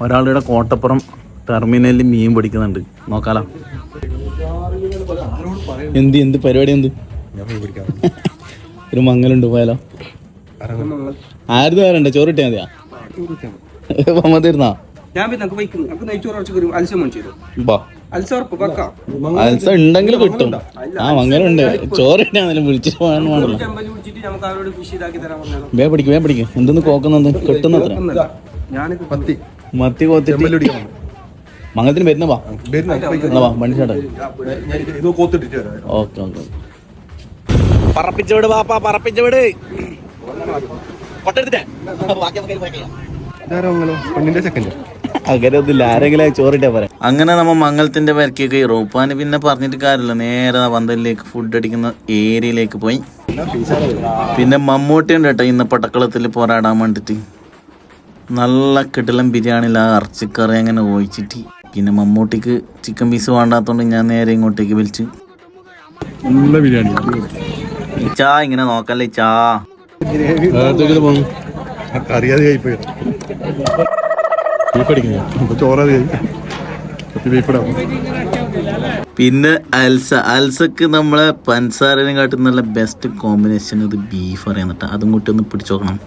ഒരാളുടെ കോട്ടപ്പുറം ടെർമിനലിൽ മീൻ പിടിക്കുന്നുണ്ട്. നോക്കാലോ. എന്ത് എന്ത് പരിപാടി എന്ത്? ഒരു മങ്ങലുണ്ട് പോയാലോ. ആരും വരണ്ട ചോറ് കിട്ടിയാ മതിയാ അൽസം ഉണ്ടെങ്കിൽ കിട്ടും. ആ മങ്ങലുണ്ട്. ചോറ് കിട്ടിയാണെങ്കിലും വിളിച്ചിട്ട് വേ പിടിക്കും വേ പിടിക്കും. എന്തെന്ന് കോക്കുന്നത് കിട്ടുന്നത്ര. പത്തി. മത്തി കോത്തിട്ട് മംഗലത്തിന് വരുന്ന വാ. എന്നാ വാ വണ്ടി ചേട്ടാ ഇത് കോത്തിട്ടിട്ട് വരാം. Okay okay. പറപ്പിച്ചവിട് വാപ്പാ പറപ്പിച്ചവിട്. പൊട്ടെടുത്തിട്ടേ ഇതാരോ പെണ്ണിന്റെ സെക്കൻഡ് അങ്ങനെ ഒന്നുമില്ല ആരെങ്കിലും ചോറിട്ടാ പറയാം അങ്ങനെ നമ്മ മംഗലത്തിന്റെ പേരക്കൊക്കെ റോപ്പാൻ പിന്നെ പറഞ്ഞിട്ട് കാര്യമില്ല. നേരെ പന്തലിലേക്ക് ഫുഡ് അടിക്കുന്ന ഏരിയയിലേക്ക് പോയി. പിന്നെ മമ്മൂട്ടി ഉണ്ട് കേട്ടോ ഇന്ന് പട്ടക്കളത്തിൽ പോരാടാൻ വേണ്ടിട്ട്. നല്ല കിടലം ബിരിയാണിയിൽ ആ ഇറച്ചിക്കറി അങ്ങനെ ഒഴിച്ചിട്ട്. പിന്നെ മമ്മൂട്ടിക്ക് ചിക്കൻ പീസ് വേണ്ടാത്തോണ്ട് ഞാൻ നേരെ ഇങ്ങോട്ടേക്ക് വിളിച്ചു. നല്ല ബിരിയാണി. ചാ ഇങ്ങനെ നോക്കല്ലേ ചാ. അറിയാതെ പിന്നെ അൽസ. അൽസക്ക് നമ്മളെ പൻസാരനെ കാട്ടും നല്ല ബെസ്റ്റ് കോമ്പിനേഷൻ ഇത് ബീഫ് അറിയാൻ അതും കൂട്ടി ഒന്ന് പിടിച്ചു നോക്കണം.